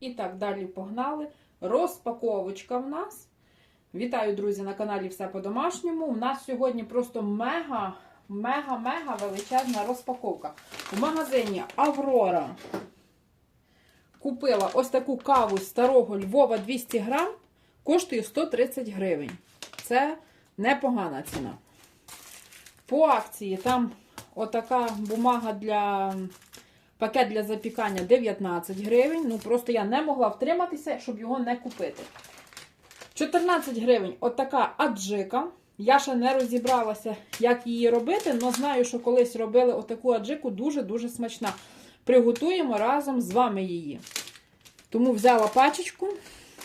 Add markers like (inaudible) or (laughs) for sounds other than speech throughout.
І так, далі погнали. Розпаковочка в нас. Вітаю, друзі, на каналі Все по-домашньому. У нас сьогодні просто мега, мега-мега величезна розпаковка. В магазині Аврора купила ось таку каву старого Львова 200 грам, коштує 130 гривень. Це непогана ціна. По акції там отака бумага для пакет для запікання 19 гривень. Ну просто я не могла втриматися, щоб його не купити. 14 гривень отака аджика. Я ще не розібралася, як її робити, але знаю, що колись робили отаку аджику дуже-дуже смачна. Приготуємо разом з вами її. Тому взяла пачечку,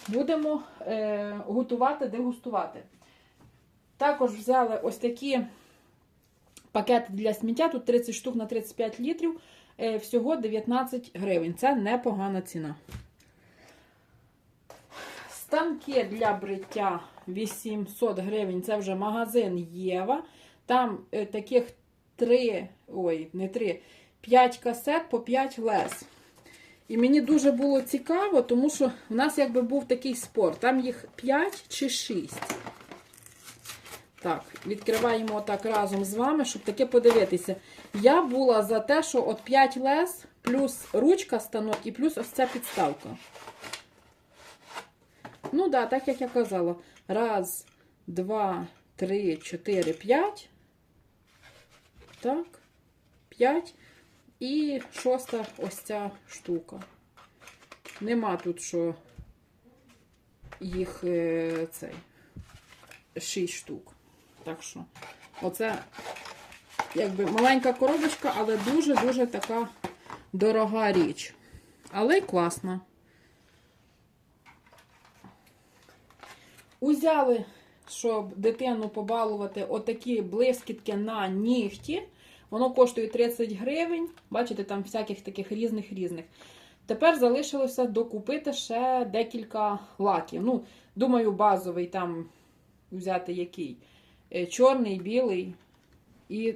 будемо е, готувати, дегустувати. Також взяли ось такі пакети для сміття. Тут 30 штук на 35 літрів. Е, всього 19 гривень. Це непогана ціна. Станки для бриття 800 гривень. Це вже магазин Єва. Там е, таких 3, ой, не 3, 5 касет по 5 лес. І мені дуже було цікаво, тому що в нас якби був такий спор. Там їх 5 чи 6. Так, відкриваємо отак разом з вами, щоб таке подивитися. Я була за те, що от 5 лес, плюс ручка станок і плюс ось ця підставка. Ну, да, так як я казала. Раз, два, три, чотири, п'ять. Так. П'ять. І шоста ось ця штука. Нема тут, що їх е, цей. Шість штук. Так що, оце якби маленька коробочка, але дуже-дуже така дорога річ. Але й класна. Узяли, щоб дитину побалувати, отакі блискітки на нігті. Воно коштує 30 гривень. Бачите, там всяких таких різних-різних. Тепер залишилося докупити ще декілька лаків. Ну, думаю, базовий там взяти який. Е, Чорний, білий і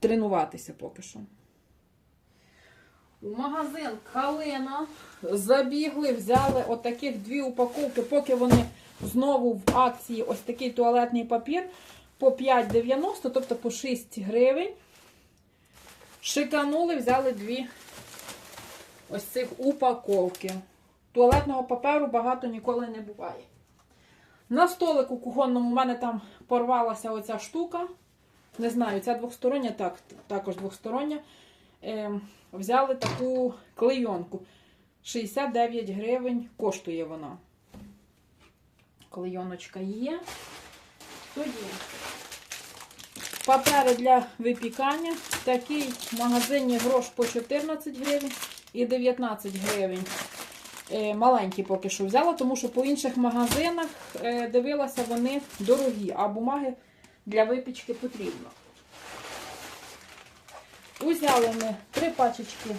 тренуватися поки що. У магазин Калина забігли, взяли отаких дві упаковки, поки вони знову в акції ось такий туалетний папір по 5,90, тобто по 6 гривень. Шиканули, взяли дві ось цих упаковки. Туалетного паперу багато ніколи не буває. На столику кухонному у мене там порвалася оця штука. Не знаю, ця двостороння, так, також двостороння. Е, взяли таку клейонку. 69 гривень коштує вона. Клейоночка є. Тоді папери для випікання. Такий в магазині грош по 14 гривень і 19 гривень. Е, Маленькі поки що взяла, тому що по інших магазинах е, дивилася, вони дорогі, а бумаги для випічки потрібно. Узяли ми три пачечки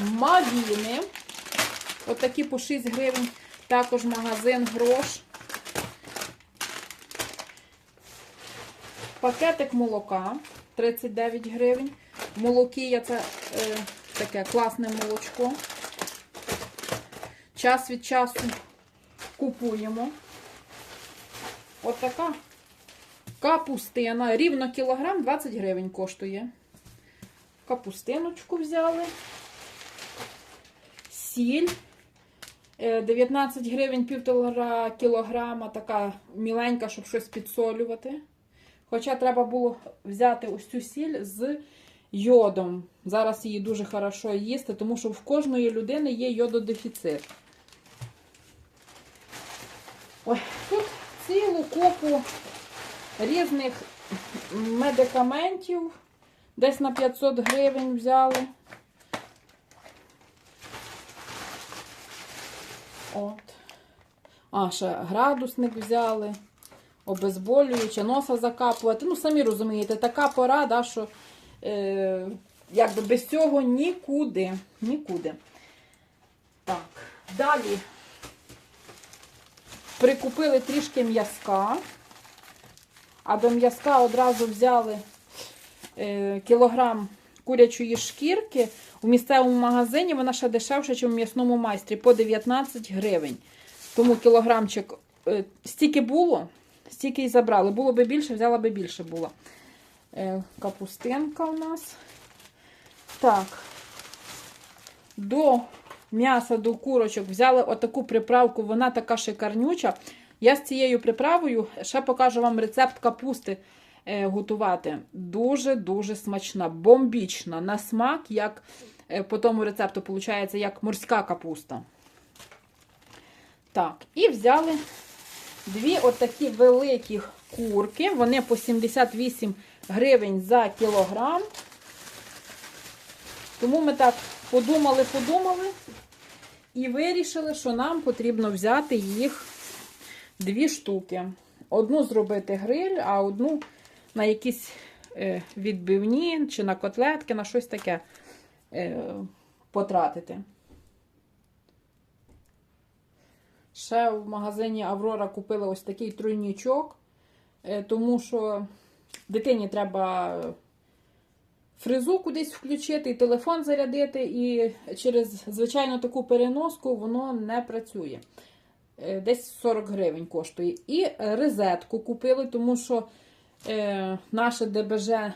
мавіни. Отакі по 6 гривень. Також магазин грош. Пакетик молока 39 гривень. Молокія це е, таке класне молочко. Час від часу купуємо. От капустина. Рівно кілограм 20 гривень коштує. Капустиночку взяли. Сіль. Е, 19 гривень півтора кілограма, така міленька, щоб щось підсолювати. Хоча треба було взяти ось цю сіль з йодом. Зараз її дуже хорошо їсти, тому що в кожної людини є йододефіцит. Ой, тут цілу купу різних медикаментів. Десь на 500 гривень взяли. От. А, ще градусник взяли, обезболююче, носа закапувати. Ну, самі розумієте, така пора, да, що е, якби без цього нікуди. Нікуди. Так, далі прикупили трішки м'язка, а до м'язка одразу взяли е, кілограм курячої шкірки у місцевому магазині вона ще дешевша, ніж у м'ясному майстрі, по 19 гривень. Тому кілограмчик е, стільки було, стільки і забрали. Було би більше, взяла би більше було. Е, капустинка у нас. Так. До м'яса, до курочок взяли отаку приправку, вона така шикарнюча. Я з цією приправою ще покажу вам рецепт капусти е, готувати. Дуже-дуже смачна, бомбічна. На смак, як е, по тому рецепту, виходить, як морська капуста. Так, і взяли дві отакі великі курки. Вони по 78 гривень за кілограм. Тому ми так подумали, подумали і вирішили, що нам потрібно взяти їх дві штуки. Одну зробити гриль, а одну на якісь е, відбивні чи на котлетки, на щось таке е, потратити. Ще в магазині Аврора купила ось такий тройнічок, е, тому що дитині треба фрезу кудись включити, і телефон зарядити, і через звичайну таку переноску воно не працює. Е, Десь 40 гривень коштує. І розетку купили, тому що е, наше ДБЖ,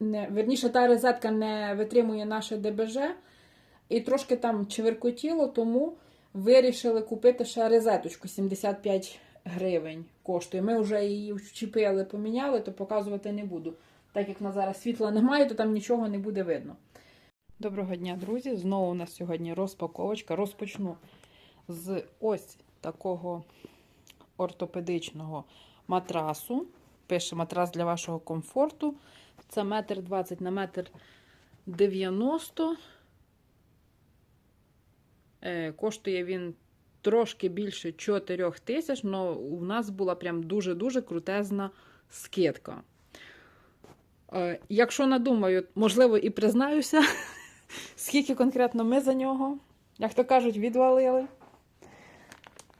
не, верніше, та розетка не витримує наше ДБЖ. І трошки там чверкотіло, тому вирішили купити ще розеточку 75 гривень коштує. Ми вже її вчепили, поміняли, то показувати не буду. Так як на зараз світла немає, то там нічого не буде видно. Доброго дня, друзі! Знову у нас сьогодні розпаковочка. Розпочну з ось такого ортопедичного матрасу. Пише матрас для вашого комфорту. Це метр 20 на метр 90. Е, Коштує він трошки більше 4 тисяч, але у нас була прям дуже-дуже крутезна скидка. Е, Якщо надумаю, можливо, і признаюся, (laughs) скільки конкретно ми за нього, як то кажуть, відвалили.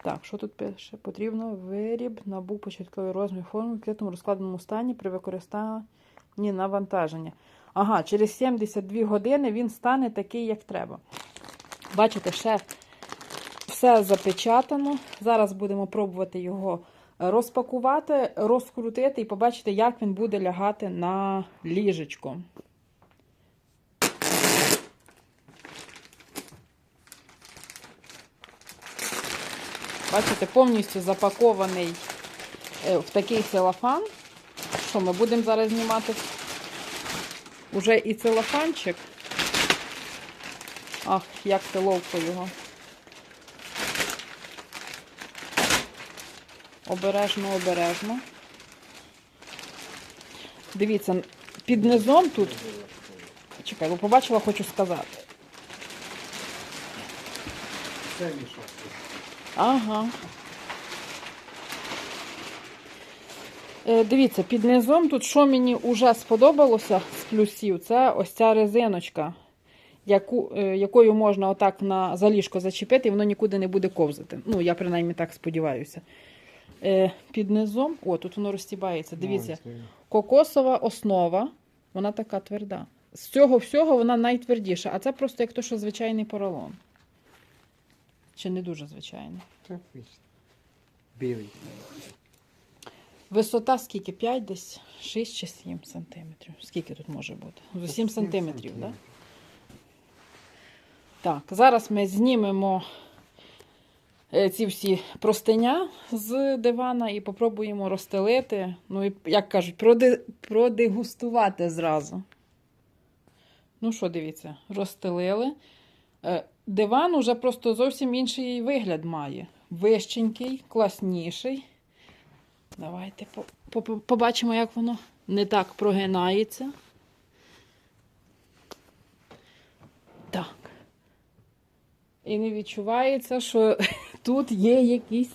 Так, що тут пише? Потрібно виріб набув початковий розмір форми в відкритому розкладеному стані при використанні навантаження. Ага, через 72 години він стане такий, як треба. Бачите, ще все запечатано. Зараз будемо пробувати його розпакувати, розкрутити і побачити, як він буде лягати на ліжечко. Бачите, повністю запакований е, в такий целофан. Що ми будемо зараз знімати? Уже і целофанчик. Ах, як це ловко його. Обережно, обережно. Дивіться, під низом тут. Чекай, бо побачила, хочу сказати. Це мішок. Ага. Е, Дивіться, під низом тут, що мені вже сподобалося з плюсів, це ось ця резиночка, яку, е, якою можна отак на заліжко зачепити, і воно нікуди не буде ковзати. Ну, я принаймні так сподіваюся. Е, Під низом, о, тут воно розстібається. Дивіться, кокосова основа, вона така тверда. З цього всього вона найтвердіша, а це просто як то, що звичайний поролон. Чи не дуже звичайний. Так. Білий. Висота скільки? 5 десь 6 чи 7 сантиметрів. Скільки тут може бути? За 7 сантиметрів, так? Да? Так, зараз ми знімемо ці всі простиня з дивана і попробуємо розстелити. Ну і, як кажуть, проди... продегустувати зразу. Ну що, дивіться, розстелили. Е, Диван уже просто зовсім інший вигляд має. Вищенький, класніший. Давайте по- по- побачимо, як воно не так прогинається. Так. І не відчувається, що тут є якісь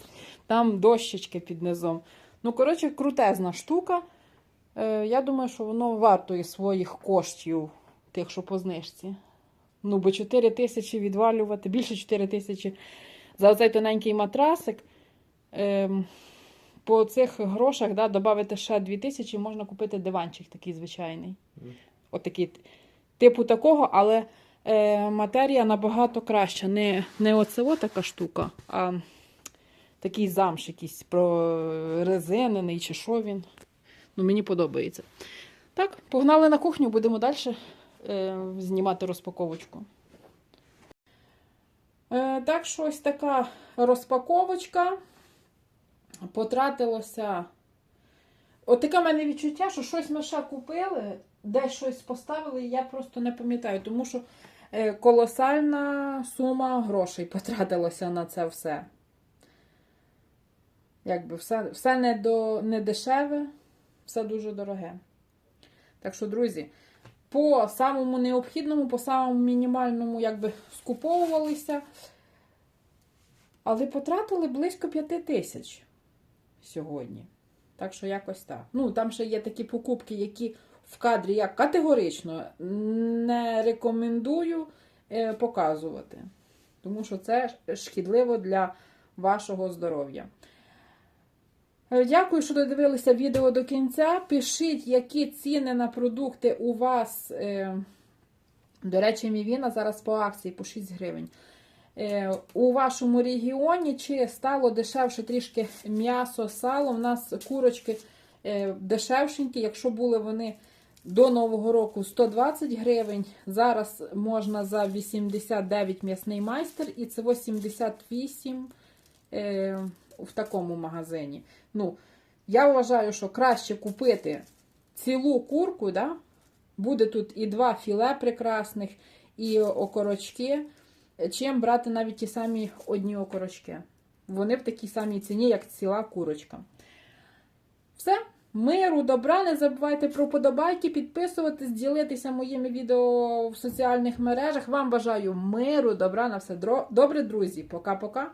там дощечки під низом. Ну, коротше, крутезна штука. Е, я думаю, що воно вартує своїх коштів, тих, що по знижці. Ну, бо 4 тисячі відвалювати, більше 4 тисячі за цей тоненький матрасик. Ем, по цих грошах да, додати ще 2 тисячі, можна купити диванчик такий звичайний. отакий типу такого, але е, матерія набагато краща. Не, не оце така штука, а такий замш якийсь прорезинений чи що він. Ну, мені подобається. Так, погнали на кухню, будемо далі е, знімати розпаковочку. Е, так, що ось така розпаковочка. Потратилося. От таке в мене відчуття, що щось ми ще купили, десь щось поставили, я просто не пам'ятаю, тому що колосальна сума грошей потратилася на це все. Якби все, все не, до, не дешеве, все дуже дороге. Так що, друзі, по самому необхідному, по самому мінімальному, якби скуповувалися, але потратили близько 5 тисяч сьогодні. Так що якось так. Ну, там ще є такі покупки, які в кадрі я категорично не рекомендую е, показувати. Тому що це шкідливо для вашого здоров'я. Е, Дякую, що додивилися відео до кінця. Пишіть, які ціни на продукти у вас. е, До речі, мівіна зараз по акції по 6 гривень. У вашому регіоні чи стало дешевше трішки м'ясо, сало. У нас курочки дешевшенькі, якщо були вони до Нового року 120 гривень. Зараз можна за 89 м'ясний майстер і це 88 е, в такому магазині. Ну, я вважаю, що краще купити цілу курку, да? буде тут і два філе прекрасних, і окорочки, чим брати навіть ті самі одні окорочки. Вони в такій самій ціні, як ціла курочка. Все. Миру, добра, не забувайте про подобайки, підписуватись, ділитися моїми відео в соціальних мережах. Вам бажаю миру, добра на все. Добре, друзі. Пока-пока.